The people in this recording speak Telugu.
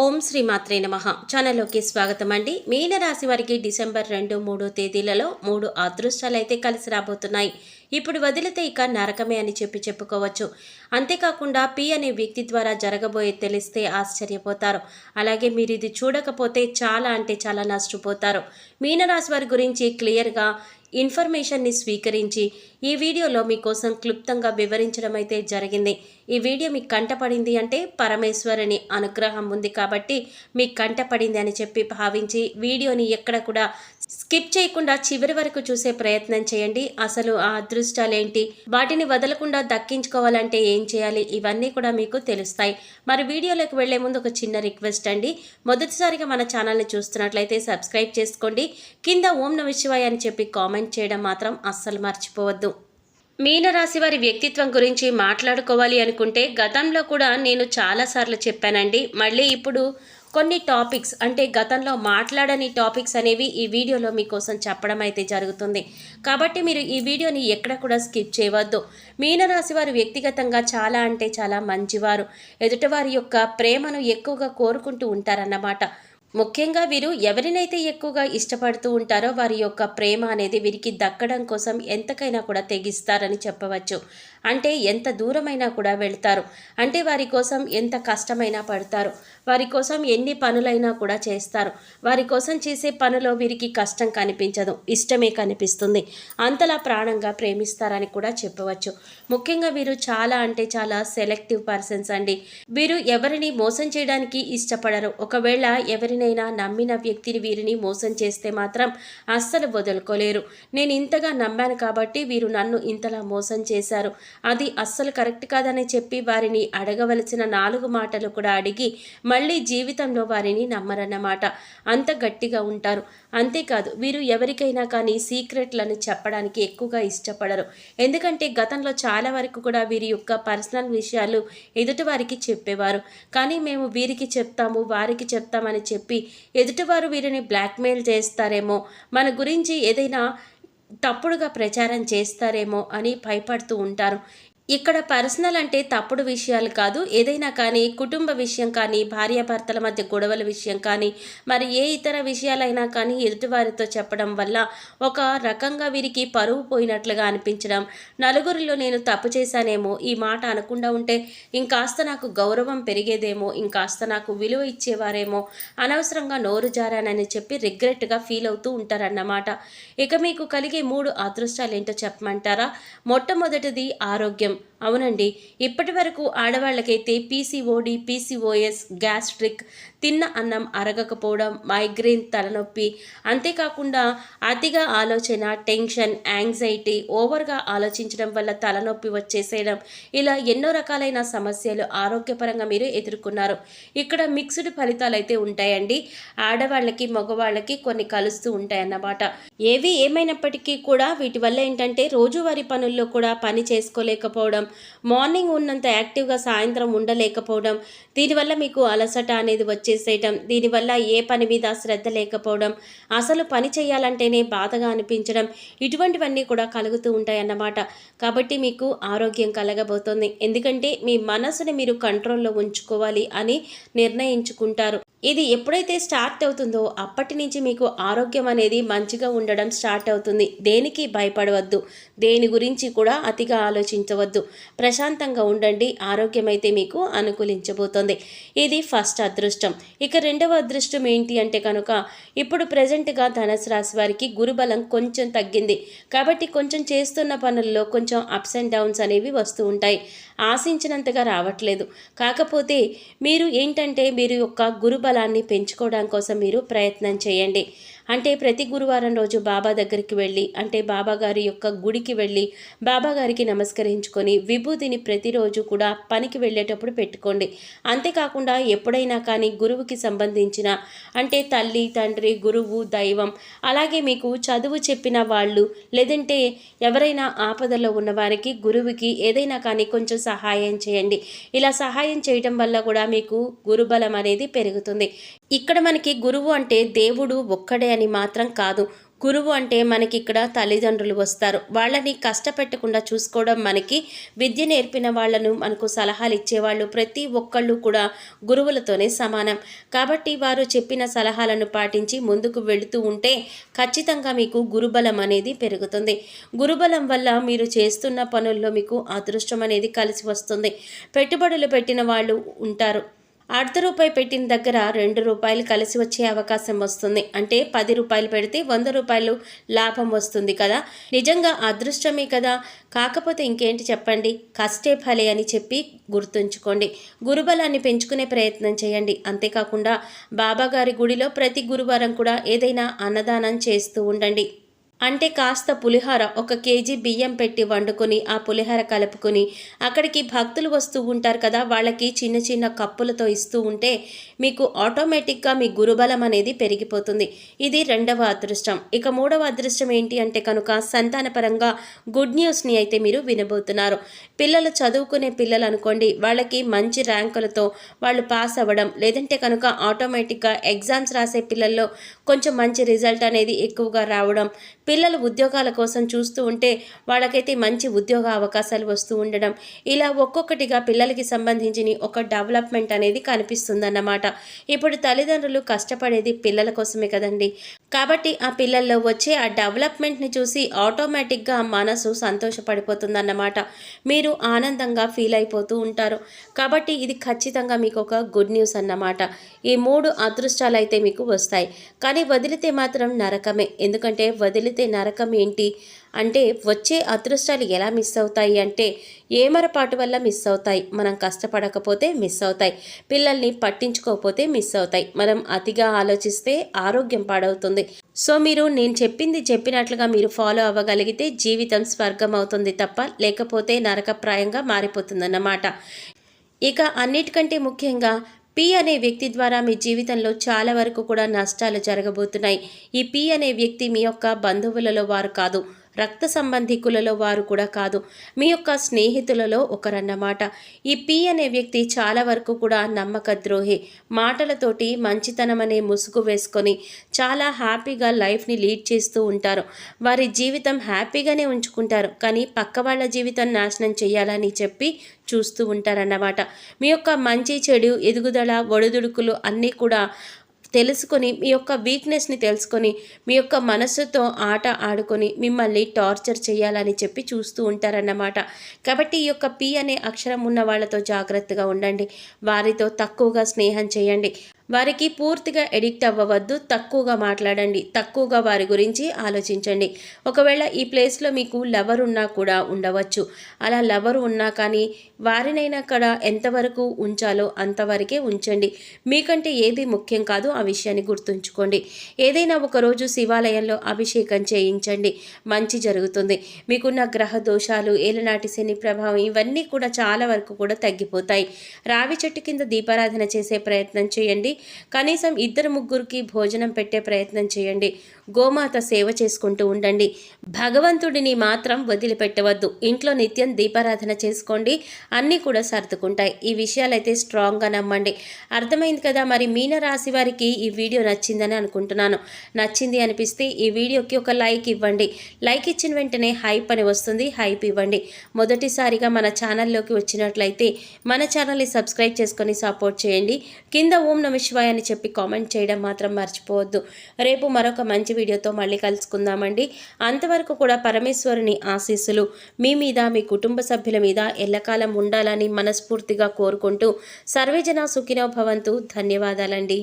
ఓం శ్రీ మాత్రే నమ. ఛానల్లోకి స్వాగతం అండి మీనరాశి వారికి డిసెంబర్ రెండు మూడు తేదీలలో మూడు అదృష్టాలు అయితే కలిసి రాబోతున్నాయి. ఇప్పుడు వదిలితే ఇక నరకమే అని చెప్పి చెప్పుకోవచ్చు. అంతేకాకుండా పి అనే వ్యక్తి ద్వారా జరగబోయే తెలిస్తే ఆశ్చర్యపోతారు. అలాగే మీరు ఇది చూడకపోతే చాలా అంటే చాలా నష్టపోతారు. మీనరాశి వారి గురించి క్లియర్గా ఇన్ఫర్మేషన్ని స్వీకరించి ఈ వీడియోలో మీకోసం క్లుప్తంగా వివరించడం అయితే జరిగింది. ఈ వీడియో మీకు కంటపడింది అంటే పరమేశ్వరుని అనుగ్రహం ఉంది కాబట్టి మీకు కంటపడింది అని చెప్పి భావించి వీడియోని ఎక్కడ కూడా స్కిప్ చేయకుండా చివరి వరకు చూసే ప్రయత్నం చేయండి. అసలు ఆ అదృష్టాలేంటి? వాటిని వదలకుండా దక్కించుకోవాలంటే ఏం చేయాలి? ఇవన్నీ కూడా మీకు తెలుస్తాయి. మరి వీడియోలోకి వెళ్ళే ముందు ఒక చిన్న రిక్వెస్ట్ అండి. మొదటిసారిగా మన ఛానల్ని చూస్తున్నట్లయితే సబ్స్క్రైబ్ చేసుకోండి. కింద ఓం నమ శివాయ అని చెప్పి కామెంట్ చేయడం మాత్రం అస్సలు మర్చిపోవద్దు. మీనరాశి వారి వ్యక్తిత్వం గురించి మాట్లాడుకోవాలి అనుకుంటే గతంలో కూడా నేను చాలాసార్లు చెప్పానండి. మళ్ళీ ఇప్పుడు కొన్ని టాపిక్స్ అంటే గతంలో మాట్లాడని టాపిక్స్ అనేవి ఈ వీడియోలో మీకోసం చెప్పడం అయితే జరుగుతుంది. కాబట్టి మీరు ఈ వీడియోని ఎక్కడ కూడా స్కిప్ చేయవద్దు. మీనరాశి వారు వ్యక్తిగతంగా చాలా అంటే చాలా మంచివారు. ఎదుటివారి యొక్క ప్రేమను ఎక్కువగా కోరుకుంటూ ఉంటారన్నమాట. ముఖ్యంగా వీరు ఎవరినైతే ఎక్కువగా ఇష్టపడుతూ ఉంటారో వారి యొక్క ప్రేమ అనేది వీరికి దక్కడం కోసం ఎంతకైనా కూడా తెగిస్తారని చెప్పవచ్చు. అంటే ఎంత దూరమైనా కూడా వెళ్తారు. అంటే వారి కోసం ఎంత కష్టమైనా పడతారు. వారి కోసం ఎన్ని పనులైనా కూడా చేస్తారు. వారి కోసం చేసే పనిలో వీరికి కష్టం కనిపించదు. ఇష్టమే కనిపిస్తుంది. అంతలా ప్రాణంగా ప్రేమిస్తారని కూడా చెప్పవచ్చు. ముఖ్యంగా వీరు చాలా అంటే చాలా సెలెక్టివ్ పర్సన్స్ అండి. వీరు ఎవరిని మోసం చేయడానికి ఇష్టపడరు. ఒకవేళ ఎవరినైనా నమ్మిన వ్యక్తిని వీరిని మోసం చేస్తే మాత్రం అస్సలు వదులుకోలేరు. నేను ఇంతగా నమ్మాను కాబట్టి వీరు నన్ను ఇంతలా మోసం చేశారు. అది అస్సలు కరెక్ట్ కాదని చెప్పి వారిని అడగవలసిన నాలుగు మాటలు కూడా అడిగి మళ్ళీ జీవితంలో వారిని నమ్మరన్నమాట. అంత గట్టిగా ఉంటారు. అంతేకాదు వీరు ఎవరికైనా కానీ సీక్రెట్లను చెప్పడానికి ఎక్కువగా ఇష్టపడరు. ఎందుకంటే గతంలో చాలా వరకు కూడా వీరి యొక్క పర్సనల్ విషయాలు ఎదుటివారికి చెప్పేవారు. కానీ మేము వీరికి చెప్తాము వారికి చెప్తామని చెప్పి ఎదుటివారు వీరిని బ్లాక్మెయిల్ చేస్తారేమో? మన గురించి ఏదైనా తప్పుడుగా ప్రచారం చేస్తారేమో అని భయపడుతూ ఉంటారు. ఇక్కడ పర్సనల్ అంటే తప్పుడు విషయాలు కాదు. ఏదైనా కానీ కుటుంబ విషయం కానీ భార్యాభర్తల మధ్య గొడవల విషయం కానీ మరి ఏ ఇతర విషయాలైనా కానీ ఎదుటివారితో చెప్పడం వల్ల ఒక రకంగా వీరికి పరువు పోయినట్లుగా అనిపించడం. నలుగురిలో నేను తప్పు చేశానేమో ఈ మాట అనకుండా ఉంటే ఇంకాస్త నాకు గౌరవం పెరిగేదేమో ఇంకాస్త నాకు విలువ ఇచ్చేవారేమో అనవసరంగా నోరు జారానని చెప్పి రిగ్రెట్గా ఫీల్ అవుతూ ఉంటారన్నమాట. ఇక మీకు కలిగే మూడు అదృష్టాలు ఏంటో చెప్పమంటారా? మొట్టమొదటిది ఆరోగ్యం. ചെയ്യും అవునండి. ఇప్పటి వరకు ఆడవాళ్ళకైతే పీసీఓడి పీసీఓఎస్ గ్యాస్ట్రిక్ తిన్న అన్నం అరగకపోవడం మైగ్రేన్ తలనొప్పి అంతేకాకుండా అతిగా ఆలోచన టెన్షన్ యాంగ్జైటీ ఓవర్గా ఆలోచించడం వల్ల తలనొప్పి వచ్చేసేయడం ఇలా ఎన్నో రకాలైన సమస్యలు ఆరోగ్యపరంగా మీరు ఎదుర్కొన్నారు. ఇక్కడ మిక్స్డ్ ఫలితాలు అయితే ఉంటాయండి. ఆడవాళ్ళకి మగవాళ్ళకి కొన్ని కలుస్తూ ఉంటాయన్నమాట. ఏవి ఏమైనప్పటికీ కూడా వీటి వల్ల ఏంటంటే రోజువారీ పనుల్లో కూడా పని చేసుకోలేకపోవడం మార్నింగ్ ఉన్నంత యాక్టివ్గా సాయంత్రం ఉండలేకపోవడం దీనివల్ల మీకు అలసట అనేది వచ్చేసేయటం దీనివల్ల ఏ పని మీద శ్రద్ధ లేకపోవడం అసలు పని చేయాలంటేనే బాధగా అనిపించడం ఇటువంటివన్నీ కూడా కలుగుతూ ఉంటాయన్నమాట. కాబట్టి మీకు ఆరోగ్యం కలగబోతోంది. ఎందుకంటే మీ మనసుని మీరు కంట్రోల్లో ఉంచుకోవాలి అని నిర్ణయించుకుంటారు. ఇది ఎప్పుడైతే స్టార్ట్ అవుతుందో అప్పటి నుంచి మీకు ఆరోగ్యం అనేది మంచిగా ఉండడం స్టార్ట్ అవుతుంది. దేనికి భయపడవద్దు. దేని గురించి కూడా అతిగా ఆలోచించవద్దు. ప్రశాంతంగా ఉండండి. ఆరోగ్యం అయితే మీకు అనుకూలించబోతుంది. ఇది ఫస్ట్ అదృష్టం. ఇక రెండవ అదృష్టం ఏంటి అంటే కనుక ఇప్పుడు ప్రజెంట్గా ధనసు రాశి వారికి గురుబలం కొంచెం తగ్గింది. కాబట్టి కొంచెం చేస్తున్న పనుల్లో కొంచెం అప్స్ అండ్ డౌన్స్ అనేవి వస్తూ ఉంటాయి. ఆశించినంతగా రావట్లేదు. కాకపోతే మీరు ఏంటంటే మీరు యొక్క బలాన్ని పెంచుకోవడం కోసం మీరు ప్రయత్నం చేయండి. అంటే ప్రతి గురువారం రోజు బాబా దగ్గరికి వెళ్ళి అంటే బాబాగారి యొక్క గుడికి వెళ్ళి బాబా గారికి నమస్కరించుకొని విభూతిని ప్రతిరోజు కూడా పనికి వెళ్ళేటప్పుడు పెట్టుకోండి. అంతేకాకుండా ఎప్పుడైనా కానీ గురువుకి సంబంధించిన అంటే తల్లి తండ్రి గురువు దైవం అలాగే మీకు చదువు చెప్పిన వాళ్ళు లేదంటే ఎవరైనా ఆపదలో ఉన్నవారికి గురువుకి ఏదైనా కానీ కొంచెం సహాయం చేయండి. ఇలా సహాయం చేయడం వల్ల కూడా మీకు గురుబలం అనేది పెరుగుతుంది. ఇక్కడ మనకి గురువు అంటే దేవుడు ఒక్కడే అని మాత్రం కాదు. గురువు అంటే మనకి ఇక్కడ తల్లిదండ్రులు వస్తారు. వాళ్ళని కష్టపెట్టకుండా చూసుకోవడం మనకి విద్య నేర్పిన వాళ్ళను మనకు సలహాలు ఇచ్చేవాళ్ళు ప్రతి ఒక్కళ్ళు కూడా గురువులతోనే సమానం. కాబట్టి వారు చెప్పిన సలహాలను పాటించి ముందుకు వెళుతూ ఉంటే ఖచ్చితంగా మీకు గురుబలం అనేది పెరుగుతుంది. గురుబలం వల్ల మీరు చేస్తున్న పనుల్లో మీకు అదృష్టం అనేది కలిసి వస్తుంది. పెట్టుబడులు పెట్టిన వాళ్ళు ఉంటారు. అర్ధ రూపాయి పెట్టిన దగ్గర రెండు రూపాయలు కలిసి వచ్చే అవకాశం వస్తుంది. అంటే పది రూపాయలు పెడితే వంద రూపాయలు లాభం వస్తుంది కదా. నిజంగా అదృష్టమే కదా. కాకపోతే ఇంకేంటి చెప్పండి? కష్టే ఫలే అని చెప్పి గుర్తుంచుకోండి. గురుబలాన్ని పెంచుకునే ప్రయత్నం చేయండి. అంతేకాకుండా బాబాగారి గుడిలో ప్రతి గురువారం కూడా ఏదైనా అన్నదానం చేస్తూ ఉండండి. అంటే కాస్త పులిహోర ఒక కేజీ బియ్యం పెట్టి వండుకొని ఆ పులిహోర కలుపుకొని అక్కడికి భక్తులు వస్తూ ఉంటారు కదా వాళ్ళకి చిన్న చిన్న కప్పులతో ఇస్తూ ఉంటే మీకు ఆటోమేటిక్గా మీ గురుబలం అనేది పెరిగిపోతుంది. ఇది రెండవ అదృష్టం. ఇక మూడవ అదృష్టం ఏంటి అంటే కనుక సంతానపరంగా గుడ్ న్యూస్ని అయితే మీరు వినబోతున్నారు. పిల్లలు చదువుకునే పిల్లలు అనుకోండి వాళ్ళకి మంచి ర్యాంకులతో వాళ్ళు పాస్ అవ్వడం లేదంటే కనుక ఆటోమేటిక్గా ఎగ్జామ్స్ రాసే పిల్లల్లో కొంచెం మంచి రిజల్ట్ అనేది ఎక్కువగా రావడం పిల్లలు ఉద్యోగాల కోసం చూస్తూ ఉంటే వాళ్ళకైతే మంచి ఉద్యోగ అవకాశాలు వస్తూ ఉండడం. ఇలా ఒక్కొక్కటిగా పిల్లలకి సంబంధించిన ఒక డెవలప్మెంట్ అనేది కనిపిస్తుందన్నమాట. ఇప్పుడు తల్లిదండ్రులు కష్టపడేది పిల్లల కోసమే కదండి. కాబట్టి ఆ పిల్లల్లో వచ్చే ఆ డెవలప్మెంట్ని చూసి ఆటోమేటిక్గా మనసు సంతోషపడిపోతుందన్నమాట. మీరు ఆనందంగా ఫీల్ అయిపోతూ ఉంటారు. కాబట్టి ఇది ఖచ్చితంగా మీకు ఒక గుడ్ న్యూస్ అన్నమాట. ఈ మూడు అదృష్టాలు అయితే మీకు వస్తాయి. కానీ వదిలితే మాత్రం నరకమే. ఎందుకంటే వదిలితే నరకం ఏంటి? అంటే వచ్చే అదృష్టాలు ఎలా మిస్ అవుతాయి అంటే ఏమరపాటు వల్ల మిస్ అవుతాయి? మనం కష్టపడకపోతే మిస్ అవుతాయి. పిల్లల్ని పట్టించుకోకపోతే మిస్ అవుతాయి. మనం అతిగా ఆలోచిస్తే ఆరోగ్యం పాడవుతుంది. సో మీరు నేను చెప్పింది చెప్పినట్లుగా మీరు ఫాలో అవ్వగలిగితే జీవితం స్వర్గం అవుతుంది తప్ప లేకపోతే నరకప్రాయంగా మారిపోతుందన్నమాట. ఇక అన్నిటికంటే ముఖ్యంగా పి అనే వ్యక్తి ద్వారా మీ జీవితంలో చాలా వరకు కూడా నష్టాలు జరగబోతున్నాయి. ఈ పి అనే వ్యక్తి మీ యొక్క బంధువులలో వారు కాదు. రక్త సంబంధికులలో వారు కూడా కాదు. మీ యొక్క స్నేహితులలో ఒకరన్నమాట. ఈ పి అనే వ్యక్తి చాలా వరకు కూడా నమ్మక ద్రోహి మాటలతోటి మంచితనం అనే ముసుగు వేసుకొని చాలా హ్యాపీగా లైఫ్ని లీడ్ చేస్తూ ఉంటారు. వారి జీవితం హ్యాపీగానే ఉంచుకుంటారు. కానీ పక్క వాళ్ళ జీవితం నాశనం చేయాలని చెప్పి చూస్తూ ఉంటారన్నమాట. మీ యొక్క మంచి చెడు ఎదుగుదల ఒడిదుడుకులు అన్నీ కూడా తెలుసుకొని మీ యొక్క వీక్నెస్ని తెలుసుకొని మీ యొక్క మనసుతో ఆట ఆడుకొని మిమ్మల్ని టార్చర్ చేయాలని చెప్పి చూస్తూ ఉంటారన్నమాట. కాబట్టి ఈ యొక్క పి అనే అక్షరం ఉన్న వాళ్ళతో జాగ్రత్తగా ఉండండి. వారితో తక్కువగా స్నేహం చేయండి. వారికి పూర్తిగా ఎడిక్ట్ అవ్వవద్దు తక్కువగా మాట్లాడండి తక్కువగా వారి గురించి ఆలోచించండి. ఒకవేళ ఈ ప్లేస్లో మీకు లవర్ ఉన్నా కూడా ఉండవచ్చు. అలా లవర్ ఉన్నా కానీ వారినైనా అక్కడ ఎంతవరకు ఉంచాలో అంతవరకే ఉంచండి. మీకంటే ఏది ముఖ్యం కాదు ఆ విషయాన్ని గుర్తుంచుకోండి. ఏదైనా ఒకరోజు శివాలయంలో అభిషేకం చేయించండి. మంచి జరుగుతుంది. మీకున్న గ్రహ దోషాలు ఏలనాటి శని ప్రభావం ఇవన్నీ కూడా చాలా వరకు కూడా తగ్గిపోతాయి. రావి చెట్టు కింద దీపారాధన చేసే ప్రయత్నం చేయండి. కనీసం ఇద్దరు ముగ్గురికి భోజనం పెట్టే ప్రయత్నం చేయండి. గోమాత సేవ చేసుకుంటూ ఉండండి. భగవంతుడిని మాత్రం వదిలిపెట్టవద్దు. ఇంట్లో నిత్యం దీపారాధన చేసుకోండి. అన్నీ కూడా సర్దుకుంటాయి. ఈ విషయాలైతే స్ట్రాంగ్గా నమ్మండి. అర్థమైంది కదా? మరి మీన రాశి వారికి ఈ వీడియో నచ్చిందని అనుకుంటున్నాను. నచ్చింది అనిపిస్తే ఈ వీడియోకి ఒక లైక్ ఇవ్వండి. లైక్ ఇచ్చిన వెంటనే హైప్ అని వస్తుంది. హైప్ ఇవ్వండి. మొదటిసారిగా మన ఛానల్లోకి వచ్చినట్లయితే మన ఛానల్ని సబ్స్క్రైబ్ చేసుకొని సపోర్ట్ చేయండి. కింద ఓం నమ శివాయ అని చెప్పి కామెంట్ చేయడం మాత్రం మర్చిపోవద్దు. రేపు మరొక మంచి వీడియోతో మళ్ళీ కలుసుకుందామండి. అంతవరకు కూడా పరమేశ్వరుని ఆశీస్సులు మీ మీద మీ కుటుంబ సభ్యుల మీద ఎల్లకాలం ఉండాలని మనస్ఫూర్తిగా కోరుకుంటూ సర్వేజన సుఖినో భవంతు. ధన్యవాదాలండి.